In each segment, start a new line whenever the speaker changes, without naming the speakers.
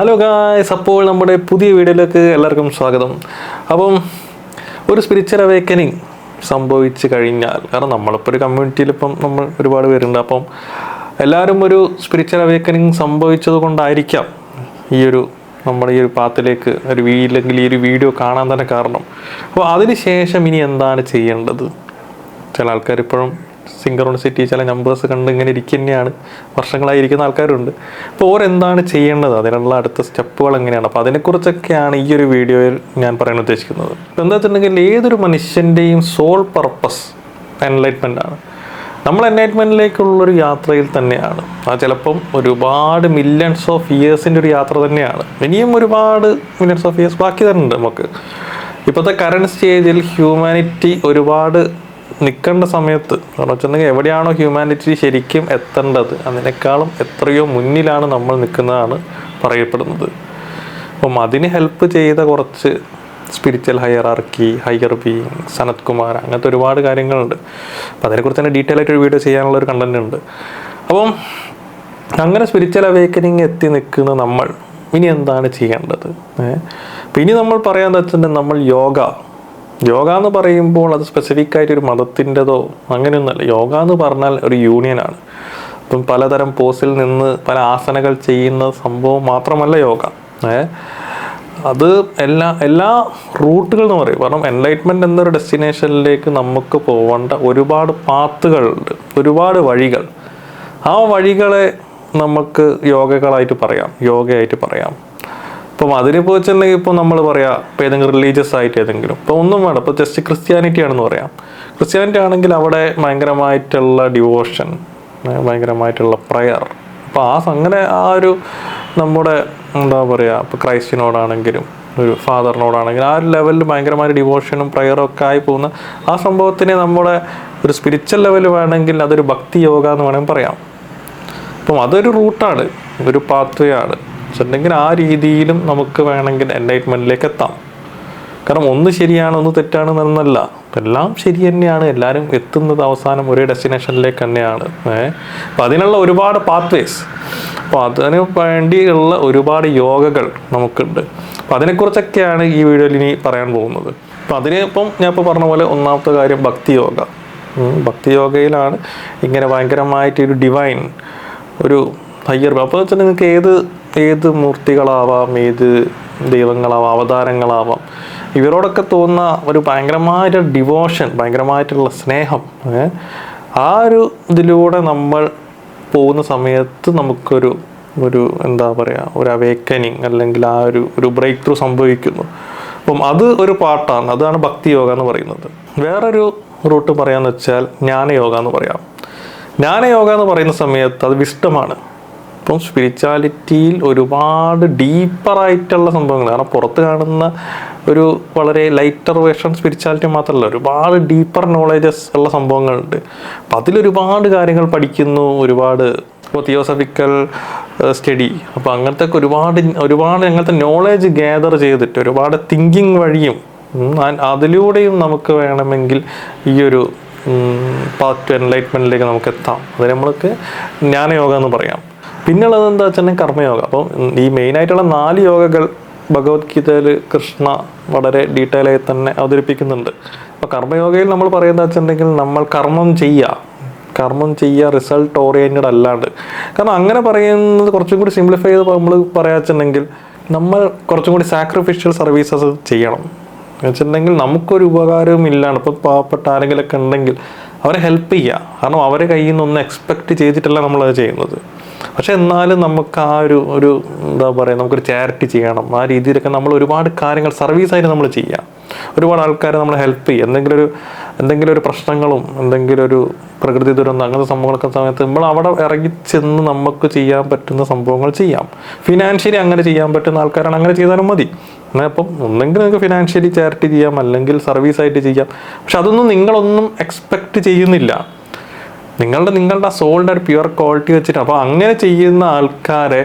Hello guys അപ്പോൾ നമ്മുടെ പുതിയ വീഡിയോയിലേക്ക് എല്ലാവർക്കും സ്വാഗതം. അപ്പം ഒരു സ്പിരിച്വൽ അവേക്കനിങ് സംഭവിച്ചു കഴിഞ്ഞാൽ കാരണം നമ്മളിപ്പോൾ ഒരു കമ്മ്യൂണിറ്റിയിൽ ഇപ്പം നമ്മൾ ഒരുപാട് പേരുണ്ട് അപ്പം എല്ലാവരും ഒരു സ്പിരിച്വൽ അവേക്കനിങ് സംഭവിച്ചത് കൊണ്ടായിരിക്കാം ഈ ഒരു നമ്മുടെ ഈ ഒരു പാത്തിലേക്ക് ഒരു ഇല്ലെങ്കിൽ ഈ ഒരു വീഡിയോ കാണാൻ തന്നെ കാരണം. അപ്പോൾ അതിന് ശേഷം ഇനി എന്താണ് ചെയ്യേണ്ടത്? ചില ആൾക്കാർ ഇപ്പോഴും സിങ്കറോണിസിറ്റി ചില നമ്പേഴ്സ് കണ്ട് ഇങ്ങനെ ഇരിക്കുന്നതാണ് വർഷങ്ങളായിരിക്കുന്ന ആൾക്കാരുണ്ട്. അപ്പോൾ ഓരെന്താണ് ചെയ്യേണ്ടത്? അതിനുള്ള അടുത്ത സ്റ്റെപ്പുകൾ എങ്ങനെയാണ്? അപ്പോൾ അതിനെക്കുറിച്ചൊക്കെയാണ് ഈ ഒരു വീഡിയോയിൽ ഞാൻ പറയാൻ ഉദ്ദേശിക്കുന്നത്. എന്താ വെച്ചിട്ടുണ്ടെങ്കിൽ ഏതൊരു മനുഷ്യന്റെയും സോൾ പർപ്പസ് എൻലൈറ്റ്മെന്റ് ആണ്. നമ്മൾ എൻലൈറ്റ്മെന്റിലേക്കുള്ളൊരു യാത്രയിൽ തന്നെയാണ്. അത് ചിലപ്പം ഒരുപാട് മില്യൺസ് ഓഫ് ഇയേഴ്സിന്റെ ഒരു യാത്ര തന്നെയാണ്. ഇനിയും ഒരുപാട് മില്യൺസ് ഓഫ് ഇയേഴ്സ് ബാക്കി തന്നെ നമുക്ക്. ഇപ്പോഴത്തെ കറണ്ട് സ്റ്റേജിൽ ഹ്യൂമാനിറ്റി ഒരുപാട് നിൽക്കേണ്ട സമയത്ത് കാരണം വെച്ചിട്ടുണ്ടെങ്കിൽ എവിടെയാണോ ഹ്യൂമാനിറ്റി ശരിക്കും എത്തേണ്ടത് അതിനേക്കാളും എത്രയോ മുന്നിലാണ് നമ്മൾ നിൽക്കുന്നതാണ് പറയപ്പെടുന്നത്. അപ്പം അതിന് ഹെൽപ്പ് ചെയ്ത കുറച്ച് spiritual hierarchy higher being Sanat Kumar അങ്ങനത്തെ ഒരുപാട് കാര്യങ്ങളുണ്ട്. അപ്പം അതിനെക്കുറിച്ച് തന്നെ ഡീറ്റെയിൽ ആയിട്ട് ഒരു വീഡിയോ ചെയ്യാനുള്ള ഒരു കണ്ടന്റ് ഉണ്ട്. അപ്പം അങ്ങനെ സ്പിരിച്വൽ അവേക്കനിങ് എത്തി നിൽക്കുന്ന നമ്മൾ ഇനി എന്താണ് ചെയ്യേണ്ടത്? അപ്പം ഇനി നമ്മൾ പറയാന്ന് വെച്ചിട്ടുണ്ടെങ്കിൽ നമ്മൾ യോഗ യോഗ എന്ന് പറയുമ്പോൾ അത് സ്പെസിഫിക് ആയിട്ട് ഒരു മതത്തിന്റെതോ അങ്ങനെയൊന്നുമല്ല. യോഗ എന്ന് പറഞ്ഞാൽ ഒരു യൂണിയനാണ് ഇപ്പം പലതരം പോസിൽ നിന്ന് പല ആസനകൾ ചെയ്യുന്ന സംഭവം മാത്രമല്ല യോഗ. അത് എല്ലാ എല്ലാ റൂട്ടുകൾ എന്ന് പറയും. കാരണം എൻലൈറ്റ്മെന്റ് എന്നൊരു ഡെസ്റ്റിനേഷനിലേക്ക് നമുക്ക് പോകേണ്ട ഒരുപാട് പാത്തുകളുണ്ട് ഒരുപാട് വഴികൾ. ആ വഴികളെ നമുക്ക് യോഗകളായിട്ട് പറയാം. യോഗയായിട്ട് പറയാം. ഇപ്പം അതിനിപ്പോൾ വെച്ചിട്ടുണ്ടെങ്കിൽ ഇപ്പോൾ നമ്മൾ പറയാം ഇപ്പോൾ ഏതെങ്കിലും റിലീജിയസ് ആയിട്ട് ഏതെങ്കിലും. ഇപ്പോൾ ഒന്നും വേണം ഇപ്പോൾ ജസ്റ്റ് ക്രിസ്ത്യാനിറ്റി ആണെന്ന് പറയാം. ക്രിസ്ത്യാനിറ്റി ആണെങ്കിൽ അവിടെ ഭയങ്കരമായിട്ടുള്ള ഡിവോഷൻ ഭയങ്കരമായിട്ടുള്ള പ്രയർ അപ്പോൾ ആ അങ്ങനെ ആ ഒരു നമ്മുടെ എന്താ പറയുക ഇപ്പോൾ ക്രൈസ്റ്റിനോടാണെങ്കിലും ഒരു ഫാദറിനോടാണെങ്കിലും ആ ഒരു ലെവലിൽ ഭയങ്കരമായ ഡിവോഷനും പ്രയറും ഒക്കെ ആയി പോകുന്ന ആ സംഭവത്തിനെ നമ്മുടെ ഒരു സ്പിരിച്വൽ ലെവൽ വേണമെങ്കിൽ അതൊരു ഭക്തി യോഗ എന്ന് വേണമെങ്കിൽ പറയാം. അപ്പം അതൊരു റൂട്ടാണ് ഒരു പാത്വേ ആണ്. വെച്ചിട്ടുണ്ടെങ്കിൽ ആ രീതിയിലും നമുക്ക് വേണമെങ്കിൽ എൻലൈറ്റ്മെന്റിലേക്ക് എത്താം. കാരണം ഒന്ന് ശരിയാണ് ഒന്ന് തെറ്റാണ് എന്നല്ല. എല്ലാം ശരി തന്നെയാണ്. എല്ലാവരും എത്തുന്നത് അവസാനം ഒരേ ഡെസ്റ്റിനേഷനിലേക്ക് തന്നെയാണ്. അപ്പം അതിനുള്ള ഒരുപാട് പാത്വേസ് അപ്പോൾ അതിന് വേണ്ടിയുള്ള ഒരുപാട് യോഗകൾ നമുക്കുണ്ട്. അപ്പം അതിനെക്കുറിച്ചൊക്കെയാണ് ഈ വീഡിയോയിൽ ഇനി പറയാൻ പോകുന്നത്. അപ്പം അതിന് ഇപ്പം ഞാൻ ഇപ്പോൾ പറഞ്ഞ പോലെ ഒന്നാമത്തെ കാര്യം ഭക്തി യോഗ ഭക്തി യോഗയിലാണ് ഇങ്ങനെ ഭയങ്കരമായിട്ട് ഒരു ഡിവൈൻ ഒരു ഹയ്യർ അപ്പോൾ വെച്ചാൽ നിങ്ങൾക്ക് ഏത് ഏത് മൂർത്തികളാവാം ഏത് ദൈവങ്ങളാവാം അവതാരങ്ങളാവാം ഇവരോടൊക്കെ തോന്നുന്ന ഒരു ഭയങ്കരമായ ഡിവോഷൻ ഭയങ്കരമായിട്ടുള്ള സ്നേഹം? ആ ഒരു ഇതിലൂടെ നമ്മൾ പോകുന്ന സമയത്ത് നമുക്കൊരു ഒരു എന്താ പറയുക ഒരു അവേക്കനിങ് അല്ലെങ്കിൽ ആ ഒരു ഒരു ബ്രേക്ക് ത്രൂ സംഭവിക്കുന്നു. അപ്പം അത് ഒരു പാട്ടാണ് അതാണ് ഭക്തി യോഗ എന്ന് പറയുന്നത്. വേറൊരു റൂട്ട് പറയാന്ന് വെച്ചാൽ ജ്ഞാനയോഗ എന്ന് പറയാം. ജ്ഞാനയോഗ എന്ന് പറയുന്ന സമയത്ത് അത് വിഷ്ടമാണ്. ഇപ്പം സ്പിരിച്വാലിറ്റിയിൽ ഒരുപാട് ഡീപ്പറായിട്ടുള്ള സംഭവങ്ങൾ. കാരണം പുറത്ത് കാണുന്ന ഒരു വളരെ ലൈറ്റർ വേർഷൻ സ്പിരിച്വാലിറ്റി മാത്രമല്ല ഒരുപാട് ഡീപ്പർ നോളേജസ് ഉള്ള സംഭവങ്ങളുണ്ട്. അപ്പം അതിലൊരുപാട് കാര്യങ്ങൾ പഠിക്കുന്നു ഒരുപാട് ഇപ്പോൾ തിയോസഫിക്കൽ സ്റ്റഡി അപ്പോൾ അങ്ങനത്തെ ഒരുപാട് ഒരുപാട് അങ്ങനത്തെ നോളേജ് ഗ്യാദർ ചെയ്തിട്ട് ഒരുപാട് തിങ്കിങ് വഴിയും അതിലൂടെയും നമുക്ക് വേണമെങ്കിൽ ഈ ഒരു പാത്ത് ടു എൻലൈറ്റ്മെന്റിലേക്ക് നമുക്ക് എത്താം. അത് നമ്മൾക്ക് ജ്ഞാനയോഗ എന്ന് പറയാം. പിന്നുള്ളത് എന്താ വെച്ചിട്ടുണ്ടെങ്കിൽ കർമ്മയോഗം. അപ്പം ഈ മെയിനായിട്ടുള്ള നാല് യോഗകൾ ഭഗവത്ഗീതയിൽ കൃഷ്ണ വളരെ ഡീറ്റെയിൽ ആയി തന്നെ അവതരിപ്പിക്കുന്നുണ്ട്. അപ്പോൾ കർമ്മയോഗയിൽ നമ്മൾ പറയുന്നത് വെച്ചിട്ടുണ്ടെങ്കിൽ നമ്മൾ കർമ്മം ചെയ്യുക കർമ്മം ചെയ്യുക റിസൾട്ട് ഓറിയന്റഡ് അല്ലാണ്ട്. കാരണം അങ്ങനെ പറയുന്നത് കുറച്ചും കൂടി സിംപ്ലിഫൈ ചെയ്ത് നമ്മൾ പറയാച്ചുണ്ടെങ്കിൽ നമ്മൾ കുറച്ചും കൂടി സാക്രിഫിഷ്യൽ സർവീസസ് ചെയ്യണം. വെച്ചിട്ടുണ്ടെങ്കിൽ നമുക്കൊരു ഉപകാരവും ഇല്ലാണ്ട് ഇപ്പോൾ പാവപ്പെട്ട ആരെങ്കിലുമൊക്കെ ഉണ്ടെങ്കിൽ അവരെ ഹെൽപ്പ് ചെയ്യുക കാരണം അവരെ കയ്യിൽ നിന്നൊന്നും എക്സ്പെക്റ്റ് ചെയ്തിട്ടല്ല നമ്മളത് ചെയ്യുന്നത്. പക്ഷെ എന്നാലും നമുക്ക് ആ ഒരു ഒരു എന്താ പറയുക നമുക്കൊരു ചാരിറ്റി ചെയ്യണം. ആ രീതിയിലൊക്കെ നമ്മൾ ഒരുപാട് കാര്യങ്ങൾ സർവീസായിട്ട് നമ്മൾ ചെയ്യാം. ഒരുപാട് ആൾക്കാരെ നമ്മൾ ഹെൽപ്പ് ചെയ്യുക എന്തെങ്കിലും ഒരു എന്തെങ്കിലും ഒരു പ്രശ്നങ്ങളും എന്തെങ്കിലും ഒരു പ്രകൃതി ദുരന്തം അങ്ങനത്തെ സംഭവങ്ങളൊക്കെ സമയത്ത് നമ്മൾ അവിടെ ഇറങ്ങി ചെന്ന് നമുക്ക് ചെയ്യാൻ പറ്റുന്ന സംഭവങ്ങൾ ചെയ്യാം. ഫിനാൻഷ്യലി അങ്ങനെ ചെയ്യാൻ പറ്റുന്ന ആൾക്കാരാണ് അങ്ങനെ ചെയ്താലും മതി. എന്നാൽ അപ്പം ഒന്നെങ്കിൽ നിങ്ങൾക്ക് ഫിനാൻഷ്യലി ചാരിറ്റി ചെയ്യാം അല്ലെങ്കിൽ സർവീസായിട്ട് ചെയ്യാം. പക്ഷെ അതൊന്നും നിങ്ങളൊന്നും എക്സ്പെക്റ്റ് ചെയ്യുന്നില്ല. നിങ്ങളുടെ നിങ്ങളുടെ സോളിന്റെ ഒരു പ്യുവർ ക്വാളിറ്റി വെച്ചിട്ട് അപ്പോൾ അങ്ങനെ ചെയ്യുന്ന ആൾക്കാരെ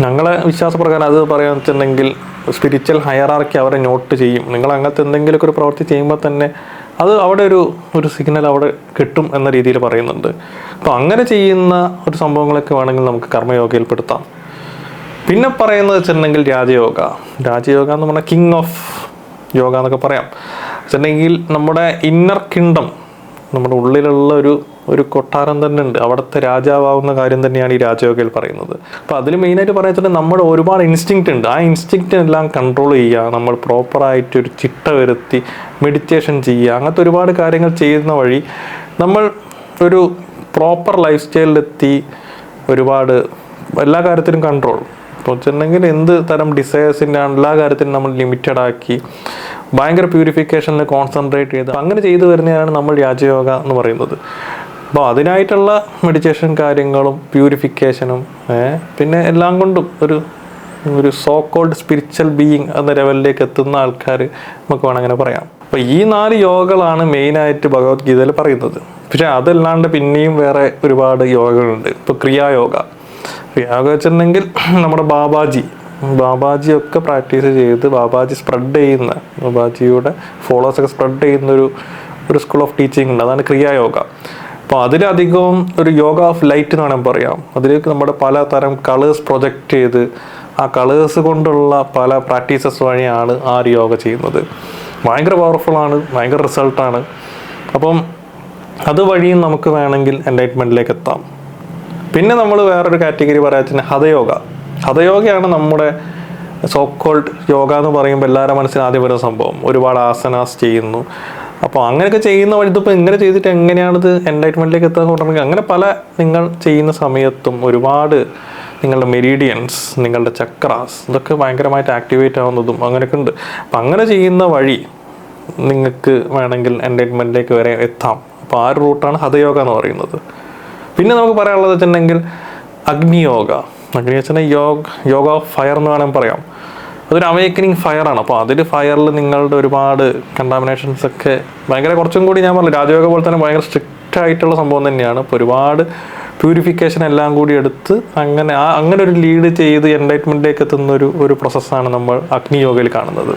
ഞങ്ങളെ വിശ്വാസപ്രകാരം അത് പറയാന്ന് വെച്ചിട്ടുണ്ടെങ്കിൽ സ്പിരിച്വൽ ഹയറാർക്കി അവരെ നോട്ട് ചെയ്യും. നിങ്ങൾ അങ്ങനത്തെ എന്തെങ്കിലുമൊക്കെ ഒരു പ്രവൃത്തി ചെയ്യുമ്പോൾ തന്നെ അത് അവിടെ ഒരു ഒരു സിഗ്നൽ അവിടെ കിട്ടും എന്ന രീതിയിൽ പറയുന്നുണ്ട്. അപ്പോൾ അങ്ങനെ ചെയ്യുന്ന ഒരു സംഭവങ്ങളൊക്കെ വേണമെങ്കിൽ നമുക്ക് കർമ്മയോഗയിൽപ്പെടുത്താം. പിന്നെ പറയുന്നത് വെച്ചിട്ടുണ്ടെങ്കിൽ രാജയോഗ. രാജയോഗ എന്ന് പറഞ്ഞാൽ കിങ് ഓഫ് യോഗ എന്നൊക്കെ പറയാം. വെച്ചിട്ടുണ്ടെങ്കിൽ നമ്മുടെ ഇന്നർ കിങ്ഡം നമ്മുടെ ഉള്ളിലുള്ള ഒരു ഒരു കൊട്ടാരം തന്നെ ഉണ്ട്. അവിടുത്തെ രാജാവാകുന്ന കാര്യം തന്നെയാണ് ഈ രാജയോഗയിൽ പറയുന്നത്. അപ്പോൾ അതിൽ മെയിനായിട്ട് പറയുന്നത് നമ്മൾ ഒരുപാട് ഇൻസ്റ്റിങ്ക്റ്റ് ഉണ്ട്. ആ ഇൻസ്റ്റിങ്ക്റ്റിനെല്ലാം കൺട്രോൾ ചെയ്യുക നമ്മൾ പ്രോപ്പറായിട്ട് ഒരു ചിട്ട വരുത്തി മെഡിറ്റേഷൻ ചെയ്യുക അങ്ങനത്തെ ഒരുപാട് കാര്യങ്ങൾ ചെയ്യുന്ന വഴി നമ്മൾ ഒരു പ്രോപ്പർ ലൈഫ് സ്റ്റൈലിലെത്തി ഒരുപാട് എല്ലാ കാര്യത്തിലും കൺട്രോൾ ഇപ്പോൾ വെച്ചിട്ടുണ്ടെങ്കിൽ എന്ത് തരം ഡിസയേഴ്സിന്റെ എല്ലാ കാര്യത്തിനും നമ്മൾ ലിമിറ്റഡ് ആക്കി ഭയങ്കര പ്യൂരിഫിക്കേഷനിൽ കോൺസെൻട്രേറ്റ് ചെയ്ത് അങ്ങനെ ചെയ്തു വരുന്നതാണ് നമ്മൾ രാജയോഗ എന്ന് പറയുന്നത്. അപ്പോൾ അതിനായിട്ടുള്ള മെഡിറ്റേഷൻ കാര്യങ്ങളും പ്യൂരിഫിക്കേഷനും പിന്നെ എല്ലാം കൊണ്ടും ഒരു ഒരു സോ കോൾഡ് സ്പിരിച്വൽ ബീയിങ് എന്ന ലെവലിലേക്ക് എത്തുന്ന ആൾക്കാർ നമുക്ക് വേണം അങ്ങനെ പറയാം. അപ്പോൾ ഈ നാല് യോഗകളാണ് മെയിനായിട്ട് ഭഗവത്ഗീതയിൽ പറയുന്നത്. പക്ഷേ അതല്ലാണ്ട് പിന്നെയും വേറെ ഒരുപാട് യോഗകളുണ്ട്. ഇപ്പോൾ ക്രിയായോഗ. ക്രിയായോഗ വെച്ചിട്ടുണ്ടെങ്കിൽ നമ്മുടെ ബാബാജി. ബാബാജി ഒക്കെ പ്രാക്ടീസ് ചെയ്ത് ബാബാജി സ്പ്രെഡ് ചെയ്യുന്ന ബാബാജിയുടെ ഫോളോവേഴ്സ് ഒക്കെ സ്പ്രെഡ് ചെയ്യുന്ന ഒരു ഒരു സ്കൂൾ ഓഫ് ടീച്ചിങ് ഉണ്ട്. അതാണ് ക്രിയായോഗ. അപ്പോൾ അതിലധികവും ഒരു യോഗ ഓഫ് ലൈറ്റ് എന്ന് വേണമെങ്കിൽ പറയാം. അതിലേക്ക് നമ്മുടെ പലതരം കളേഴ്സ് പ്രൊജക്റ്റ് ചെയ്ത് ആ കളേഴ്സ് കൊണ്ടുള്ള പല പ്രാക്ടീസസ് വഴിയാണ് ആ ഒരു യോഗ ചെയ്യുന്നത്. ഭയങ്കര പവർഫുള്ളാണ് ഭയങ്കര റിസൾട്ടാണ് അപ്പം അതുവഴിയും നമുക്ക് വേണമെങ്കിൽ എൻലൈറ്റ്മെന്റിലേക്ക് എത്താം. പിന്നെ നമ്മൾ വേറൊരു കാറ്റഗറി പറയാത്തിന് ഹതയോഗ. ഹതയോഗയാണ് നമ്മുടെ സോക്കോൾഡ് യോഗ എന്ന് പറയുമ്പോൾ എല്ലാവരുടെ മനസ്സിൽ ആദ്യം വരുന്ന സംഭവം. ഒരുപാട് ആസനാസ് ചെയ്യുന്നു. അപ്പോൾ അങ്ങനെയൊക്കെ ചെയ്യുന്ന വഴി ഇതിപ്പോൾ ഇങ്ങനെ ചെയ്തിട്ട് എങ്ങനെയാണിത് എൻലൈറ്റ്മെന്റിലേക്ക് എത്തുക പറഞ്ഞിട്ടുണ്ടെങ്കിൽ അങ്ങനെ പല നിങ്ങൾ ചെയ്യുന്ന സമയത്തും ഒരുപാട് നിങ്ങളുടെ മെരീഡിയൻസ് നിങ്ങളുടെ ചക്രാസ് ഇതൊക്കെ ഭയങ്കരമായിട്ട് ആക്ടിവേറ്റ് ആവുന്നതും അങ്ങനെയൊക്കെ ഉണ്ട്. അപ്പം അങ്ങനെ ചെയ്യുന്ന വഴി നിങ്ങൾക്ക് വേണമെങ്കിൽ എൻലൈറ്റ്മെന്റിലേക്ക് വരെ എത്താം. അപ്പോൾ ആ ഒരു റൂട്ടാണ് ഹതയോഗ എന്ന് പറയുന്നത്. പിന്നെ നമുക്ക് പറയാനുള്ളത് വെച്ചിട്ടുണ്ടെങ്കിൽ അഗ്നിയോഗ. അഗ്നി വെച്ചാൽ യോഗ യോഗ ഓഫ് ഫയർ എന്ന് വേണമെങ്കിൽ പറയാം. അതൊരു അവേക്കനിങ് ഫയറാണ് അപ്പോൾ അതിൽ ഫയറിൽ നിങ്ങളുടെ ഒരുപാട് കണ്ടാമിനേഷൻസ് ഒക്കെ ഭയങ്കര കുറച്ചും കൂടി ഞാൻ പറഞ്ഞു രാജയോഗ പോലെ തന്നെ ഭയങ്കര സ്ട്രിക്റ്റ് ആയിട്ടുള്ള സംഭവം തന്നെയാണ്. അപ്പോൾ ഒരുപാട് പ്യൂരിഫിക്കേഷൻ എല്ലാം കൂടി എടുത്ത് അങ്ങനെ ആ അങ്ങനെ ഒരു ലീഡ് ചെയ്ത് എൻലൈറ്റ്മെന്റിലേക്ക് എത്തുന്ന ഒരു ഒരു പ്രോസസ്സാണ് നമ്മൾ അഗ്നിയോഗയിൽ കാണുന്നത്.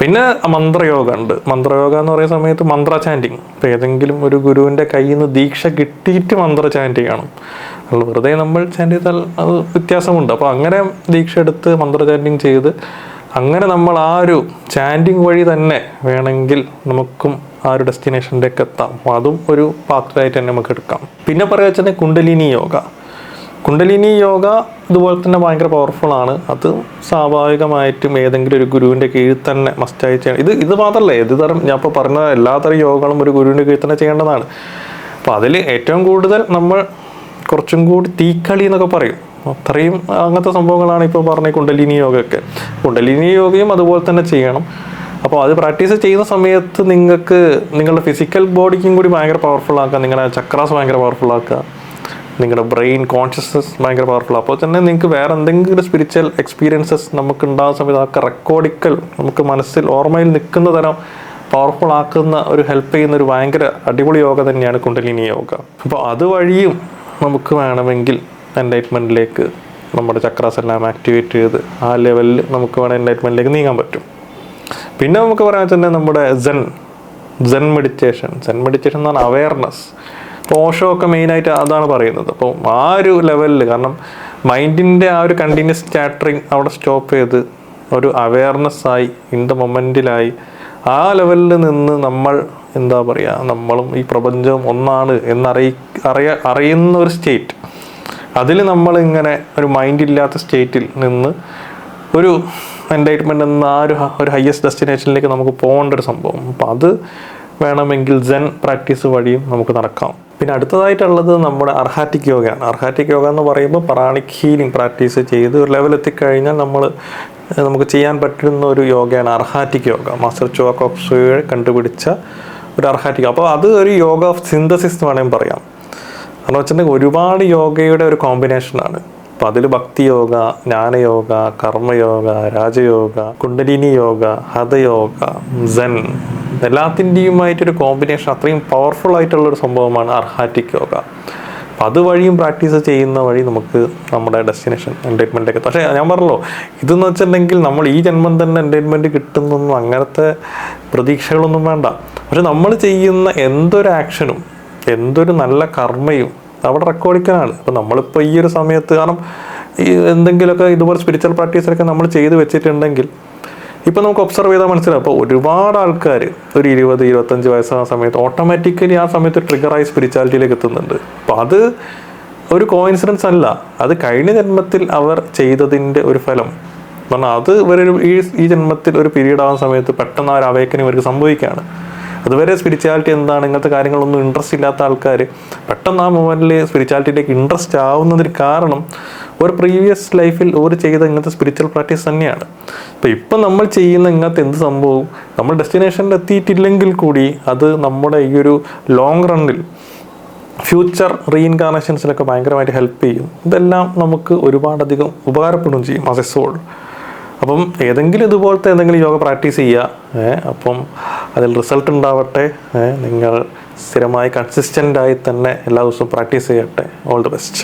പിന്നെ മന്ത്രയോഗ ഉണ്ട്. മന്ത്രയോഗ എന്ന് പറയുന്ന സമയത്ത് മന്ത്ര ചാന്റിങ് ഇപ്പോൾ ഏതെങ്കിലും ഒരു ഗുരുവിന്റെ കയ്യിൽ നിന്ന് ദീക്ഷ കിട്ടിയിട്ട് മന്ത്ര ചാന്റ് ചെയ്യണം. വെറുതെ നമ്മൾ ചാൻഡ് ചെയ്താൽ അത് വ്യത്യാസമുണ്ട്. അപ്പോൾ അങ്ങനെ ദീക്ഷ എടുത്ത് മന്ത്ര ചാൻഡിങ് ചെയ്ത് അങ്ങനെ നമ്മൾ ആ ഒരു ചാൻഡിങ് വഴി തന്നെ വേണമെങ്കിൽ നമുക്കും ആ ഒരു ഡെസ്റ്റിനേഷനിലേക്ക് എത്താം. അതും ഒരു പാത്രമായിട്ട് തന്നെ നമുക്ക് എടുക്കാം. പിന്നെ പറയുക വെച്ചാൽ കുണ്ടലിനി യോഗ. കുണ്ടലിനി യോഗ ഇതുപോലെ തന്നെ ഭയങ്കര പവർഫുൾ ആണ്. അത് സ്വാഭാവികമായിട്ടും ഏതെങ്കിലും ഒരു ഗുരുവിന്റെ കീഴിൽ തന്നെ മസ്റ്റായി ചെയ്യണം. ഇത് ഇത് മാത്രമല്ല ഏത് തരം ഞാൻ ഇപ്പോൾ പറഞ്ഞ എല്ലാത്തരം യോഗകളും ഒരു ഗുരുവിന്റെ കീഴിൽ തന്നെ ചെയ്യേണ്ടതാണ്. അപ്പോൾ അതിൽ ഏറ്റവും കൂടുതൽ നമ്മൾ കുറച്ചും കൂടി തീക്കളി എന്നൊക്കെ പറയും. അത്രയും അങ്ങനത്തെ സംഭവങ്ങളാണ് ഇപ്പോൾ പറഞ്ഞ കുണ്ടലിനി യോഗയൊക്കെ. കുണ്ടലിനി യോഗയും അതുപോലെ തന്നെ ചെയ്യണം. അപ്പോൾ അത് പ്രാക്ടീസ് ചെയ്യുന്ന സമയത്ത് നിങ്ങൾക്ക് നിങ്ങളുടെ ഫിസിക്കൽ ബോഡിക്കും കൂടി ഭയങ്കര പവർഫുൾ ആക്കുക. നിങ്ങളുടെ ചക്രാസ് ഭയങ്കര പവർഫുൾ ആക്കുക. നിങ്ങളുടെ ബ്രെയിൻ കോൺഷ്യസ്നസ് ഭയങ്കര പവർഫുൾ അപ്പോൾ തന്നെ നിങ്ങൾക്ക് വേറെ എന്തെങ്കിലും സ്പിരിച്വൽ എക്സ്പീരിയൻസസ് നമുക്ക് ഉണ്ടാകുന്ന സമയത്ത് അതൊക്കെ റെക്കോർഡിക്കൽ നമുക്ക് മനസ്സിൽ ഓർമ്മയിൽ നിൽക്കുന്ന തരം പവർഫുൾ ആക്കുന്ന ഒരു ഹെൽപ്പ് ചെയ്യുന്ന ഒരു ഭയങ്കര അടിപൊളി യോഗ തന്നെയാണ് കുണ്ടലിനി യോഗ. അപ്പോൾ അതുവഴിയും നമുക്ക് വേണമെങ്കിൽ എൻലൈറ്റ്മെന്റിലേക്ക് നമ്മുടെ ചക്രാസ് എല്ലാം ആക്ടിവേറ്റ് ചെയ്ത് ആ ലെവലിൽ നമുക്ക് വേണം എൻലൈറ്റ്മെന്റിലേക്ക് നീങ്ങാൻ പറ്റും. പിന്നെ നമുക്ക് പറയാൻ വെച്ചാൽ നമ്മുടെ zen zen meditation zen meditation എന്ന് പറഞ്ഞാൽ അവയർനെസ് ഓഷോ ഒക്കെ മെയിനായിട്ട് അതാണ് പറയുന്നത്. അപ്പോൾ ആ ഒരു ലെവലിൽ കാരണം മൈൻഡിന്റെ ആ ഒരു കണ്ടിന്യൂസ് ചാറ്ററിങ് അവിടെ സ്റ്റോപ്പ് ചെയ്ത് ഒരു അവയർനെസ് ആയി ഇൻ ദ മൊമെന്റിലായി ആ ലെവലിൽ നിന്ന് നമ്മൾ എന്താ പറയുക നമ്മളും ഈ പ്രപഞ്ചം ഒന്നാണ് എന്നറിയി അറിയ അറിയുന്ന ഒരു സ്റ്റേറ്റ് അതിൽ നമ്മളിങ്ങനെ ഒരു മൈൻഡ് ഇല്ലാത്ത സ്റ്റേറ്റിൽ നിന്ന് ഒരു എൻലൈറ്റ്മെന്റ് എന്ന ആ ഒരു ഒരു ഹയസ്റ്റ് ഡെസ്റ്റിനേഷനിലേക്ക് നമുക്ക് പോകേണ്ട ഒരു സംഭവം. അപ്പം അത് വേണമെങ്കിൽ ജെൻ പ്രാക്ടീസ് വഴിയും നമുക്ക് നടക്കാം. പിന്നെ അടുത്തതായിട്ടുള്ളത് നമ്മുടെ അർഹാറ്റിക് യോഗയാണ് അർഹാറ്റിക് യോഗ എന്ന് പറയുമ്പോൾ പ്രാണിക് ഹീലിംഗ് പ്രാക്ടീസ് ചെയ്ത് ഒരു ലെവലെത്തിക്കഴിഞ്ഞാൽ നമ്മൾ നമുക്ക് ചെയ്യാൻ പറ്റുന്ന ഒരു യോഗയാണ് അർഹാറ്റിക് യോഗ മാസ്റ്റർ ചോക്കോക്സുയെ കണ്ടുപിടിച്ച ഒരു അർഹാറ്റിക് അപ്പോൾ അത് ഒരു യോഗ ഓഫ് സിന്തസിസ് എന്ന് വേണമെങ്കിൽ പറയാം. കാരണം വെച്ചിട്ടുണ്ടെങ്കിൽ ഒരുപാട് യോഗയുടെ ഒരു കോമ്പിനേഷനാണ് അപ്പം അതിൽ ഭക്തി യോഗ ജ്ഞാനയോഗ കർമ്മയോഗ രാജയോഗ കുണ്ടലിനി യോഗ ഹതയോഗ സെൻ എല്ലാത്തിന്റെയുമായിട്ടൊരു കോമ്പിനേഷൻ അത്രയും പവർഫുൾ ആയിട്ടുള്ളൊരു സംഭവമാണ് അർഹാറ്റിക് യോഗ. അപ്പം അതുവഴിയും പ്രാക്ടീസ് ചെയ്യുന്ന വഴി നമുക്ക് നമ്മുടെ ഡെസ്റ്റിനേഷൻ എന്റർടൈൻമെന്റൊക്കെ പക്ഷേ ഞാൻ പറഞ്ഞല്ലോ ഇതെന്ന് വെച്ചിട്ടുണ്ടെങ്കിൽ നമ്മൾ ഈ ജന്മം തന്നെ എന്റർടൈൻമെന്റ് കിട്ടുന്നൊന്നും അങ്ങനത്തെ പ്രതീക്ഷകളൊന്നും വേണ്ട. പക്ഷെ നമ്മൾ ചെയ്യുന്ന എന്തൊരു ആക്ഷനും എന്തൊരു നല്ല കർമ്മയും അവിടെ റെക്കോർഡിക്കാനാണ് അപ്പം നമ്മളിപ്പോൾ ഈ ഒരു സമയത്ത് കാരണം ഈ എന്തെങ്കിലുമൊക്കെ ഇതുപോലെ സ്പിരിച്വൽ പ്രാക്ടീസിലൊക്കെ നമ്മൾ ചെയ്ത് വെച്ചിട്ടുണ്ടെങ്കിൽ ഇപ്പം നമുക്ക് ഒബ്സർവ് ചെയ്താൽ മനസ്സിലാവും. അപ്പോൾ ഒരുപാട് ആൾക്കാർ ഒരു ഇരുപത് ഇരുപത്തഞ്ച് വയസ്സായ സമയത്ത് ഓട്ടോമാറ്റിക്കലി ആ സമയത്ത് ട്രിഗറായി സ്പിരിച്വാലിറ്റിയിലേക്ക് എത്തുന്നുണ്ട്. അപ്പോൾ അത് ഒരു കോയിൻസിഡൻസ് അല്ല. അത് കഴിഞ്ഞ ജന്മത്തിൽ അവർ ചെയ്തതിന്റെ ഒരു ഫലം. പറഞ്ഞാൽ അത് ഇവരൊരു ഈ ഈ ജന്മത്തിൽ ഒരു പീരീഡ് ആവുന്ന സമയത്ത് പെട്ടെന്ന് ആ ഒരു അവേക്കനിങ് ഇവർക്ക് സംഭവിക്കുകയാണ്. അതുവരെ സ്പിരിച്വാലിറ്റി എന്താണ്? ഇങ്ങനത്തെ കാര്യങ്ങളൊന്നും ഇൻട്രസ്റ്റ് ഇല്ലാത്ത ആൾക്കാർ പെട്ടെന്ന് ആ മൂമെന്റിൽ സ്പിരിച്വാലിറ്റിയിലേക്ക് ഇൻട്രസ്റ്റ് ആവുന്നതിന് കാരണം ഒരു പ്രീവിയസ് ലൈഫിൽ ഒരു ചെയ്ത ഇങ്ങനത്തെ സ്പിരിച്വൽ പ്രാക്ടീസ് തന്നെയാണ്. അപ്പോൾ ഇപ്പം നമ്മൾ ചെയ്യുന്ന ഇങ്ങനത്തെ എന്ത് സംഭവവും നമ്മൾ ഡെസ്റ്റിനേഷനിൽ എത്തിയിട്ടില്ലെങ്കിൽ കൂടി അത് നമ്മുടെ ഈ ഒരു ലോങ് റണ്ണിൽ ഫ്യൂച്ചർ റീഇൻകാർണേഷൻസിലൊക്കെ ഭയങ്കരമായിട്ട് ഹെൽപ്പ് ചെയ്യും. ഇതെല്ലാം നമുക്ക് ഒരുപാടധികം ഉപകാരപ്പെടുകയും ചെയ്യും ആസ് എ സോൾ അപ്പം ഏതെങ്കിലും ഇതുപോലത്തെ എന്തെങ്കിലും യോഗ പ്രാക്ടീസ് ചെയ്യുക അപ്പം അതിൽ റിസൾട്ട് ഉണ്ടാവട്ടെ നിങ്ങൾ സ്ഥിരമായി കൺസിസ്റ്റന്റ് ആയി തന്നെ എല്ലാ ദിവസവും പ്രാക്ടീസ് ചെയ്യട്ടെ. All the best